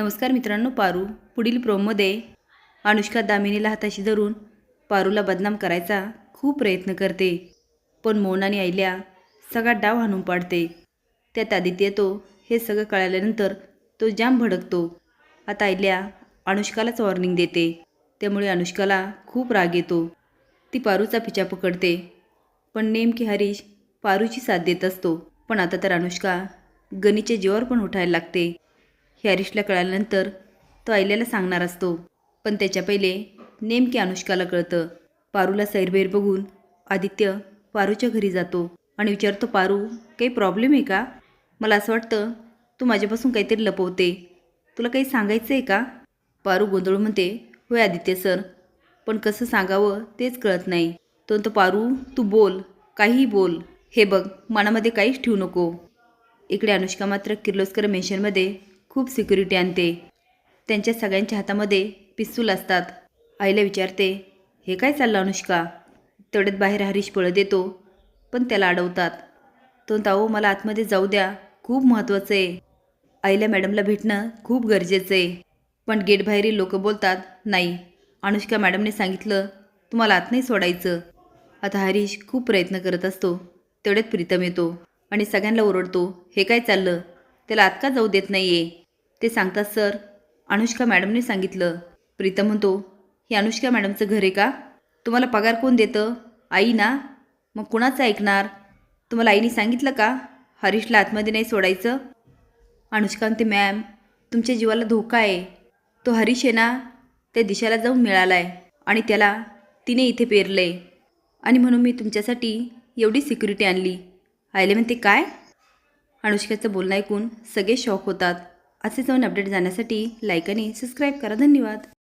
नमस्कार मित्रांनो पारू पुढील प्रोममध्ये. अनुष्का दामिनीला हाताशी धरून पारूला बदनाम करायचा खूप प्रयत्न करते पण मोनाने आईल्या ऐल्या सगळा डाव हाणून पाडते. त्यात आदित्य येतो हे सगळं कळाल्यानंतर तो जाम भडकतो. आता ऐल्या अनुष्कालाच वॉर्निंग देते. त्यामुळे अनुष्काला खूप राग येतो. ती पारूचा पिछा पकडते पण नेमकी हरीश पारूची साथ देत असतो. पण आता तर अनुष्का गनीच्या जीवावर पण उठायला लागते. हे हरीशला कळाल्यानंतर तो आईल्याला सांगणार असतो. पण त्याच्या पहिले नेमके अनुष्काला कळतं. पारूला सैरबैर बघून आदित्य पारूच्या घरी जातो आणि विचारतो पारू काही प्रॉब्लेम आहे का? मला असं वाटतं तू माझ्यापासून काहीतरी लपवते. तुला काही सांगायचं आहे का? पारू गोंधळ म्हणते होय आदित्य सर पण कसं सांगावं तेच कळत नाही. तो म्हणतो पारू तू बोल काहीही बोल. हे बघ मनामध्ये काहीच ठेवू नको. इकडे अनुष्का मात्र किर्लोस्कर मेन्शनमध्ये खूप सिक्युरिटी आणते. त्यांच्या सगळ्यांच्या हातामध्ये पिस्तूल असतात. आईला विचारते हे काय चाललं अनुष्का? तेवढ्यात बाहेर हरीश पळत येतो पण त्याला अडवतात. तो ताऊ मला आतमध्ये जाऊ द्या खूप महत्त्वाचं आहे. आईला मॅडमला भेटणं खूप गरजेचं आहे. पण गेट बाहेरील लोक बोलतात नाही अनुष्का मॅडमने सांगितलं तुम्हाला आत नाही सोडायचं. आता हरीश खूप प्रयत्न करत असतो तेवढ्यात प्रीतम येतो आणि सगळ्यांना ओरडतो हे काय चाललं? त्याला आत का जाऊ देत नाही आहे ते सांगतात सर अनुष्का मॅडमने सांगितलं. प्रीतम म्हणतो हे अनुष्का मॅडमचं घर आहे का? तुम्हाला पगार कोण देतं? आई ना? मग कुणाचं ऐकणार? तुम्हाला आईने सांगितलं का? हरीशला आतमध्ये नाही सोडायचं? अनुष्का म्हणते मॅम तुमच्या जीवाला धोका आहे. तो हरीश आहे ना त्या दिशाला जाऊन मिळाला आहे आणि त्याला तिने इथे पेरलं आहे आणि म्हणून मी तुमच्यासाठी एवढी सिक्युरिटी आणली. आईले म्हणते काय? अनुष्काचं बोलणं ऐकून सगळे शॉक होतात. असे जाऊन अपडेट जाण्यासाठी लाईक आणि सबस्क्राईब करा. धन्यवाद.